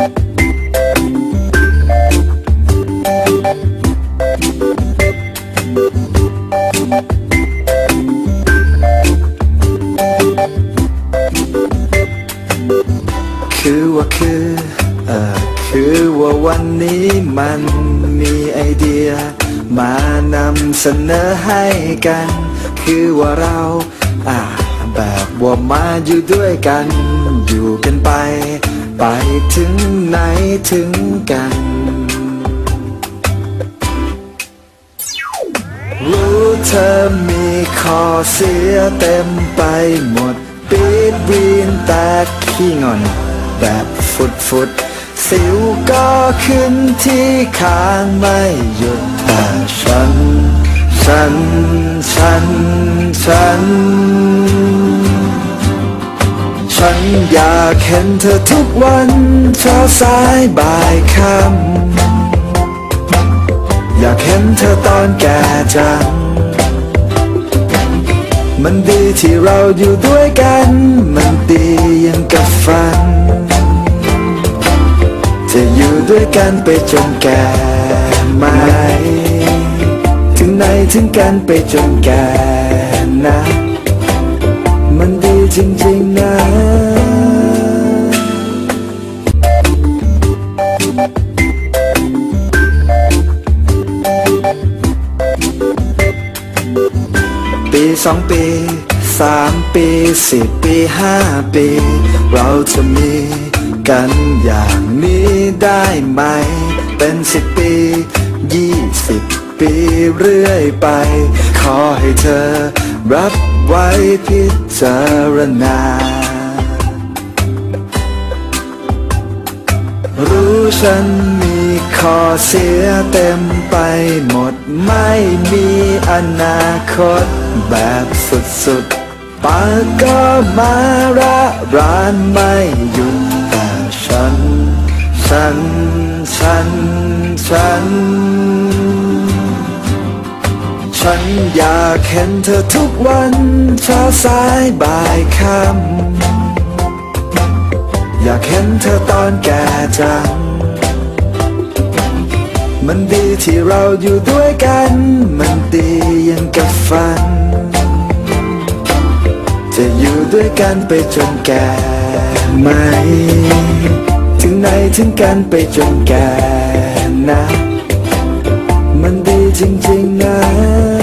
คือว่าคือเออคือว่าวันนี้มันมีไอเดีย มานำเสนอให้กัน คือว่าเราอ่าแบบว่ามาอยู่ด้วยกัน อยู่กันไป ไปถึงไหนถึงกัน รู้เธอมีข้อเสียเต็มไปหมด ปีดวีนแตกขี้งอน แบบฟุดฟุดสิวก็ขึ้นที่คางไม่หยุดแต่ฉัน ฉัน ฉัน ฉันฉั นอยากเห็นเธอทุกวันเช้าสายบ่ายค่ำอยากเห็นเธอตอนแก่จัง มันดีที่เราอยู่ด้วยกัน มันดียังกับฝัน จะอยู่ด้วยกันไปจนแก่ไหม ถึงไหนถึงกันไปจนแก่นะ จริงๆนะปีสองปีสามปีสิบปีห้าปี เราจะมีกันอย่างนี้ได้ไหม เป็นสิบปียี่สิบปีเรื่อยไป ขอให้เธอรับ ไว้พิจารณา รู้ฉันมีข้อเสียเต็มไปหมด ไม่มีอนาคตแบบสุดๆปากก็มาระรานไม่หยุดแต่ฉัน ฉัน ฉัน ฉัน ฉันอยากเห็นเธอทุกวันเช้าสายบ่ายค่ำอยากเห็นเธอตอนแก่จัง มันดีที่เราอยู่ด้วยกัน มันดียังกับฝัน จะอยู่ด้วยกันไปจนแก่ไหม ถึงไหนถึงกันไปจนแก่นะมันดีจริงๆนะ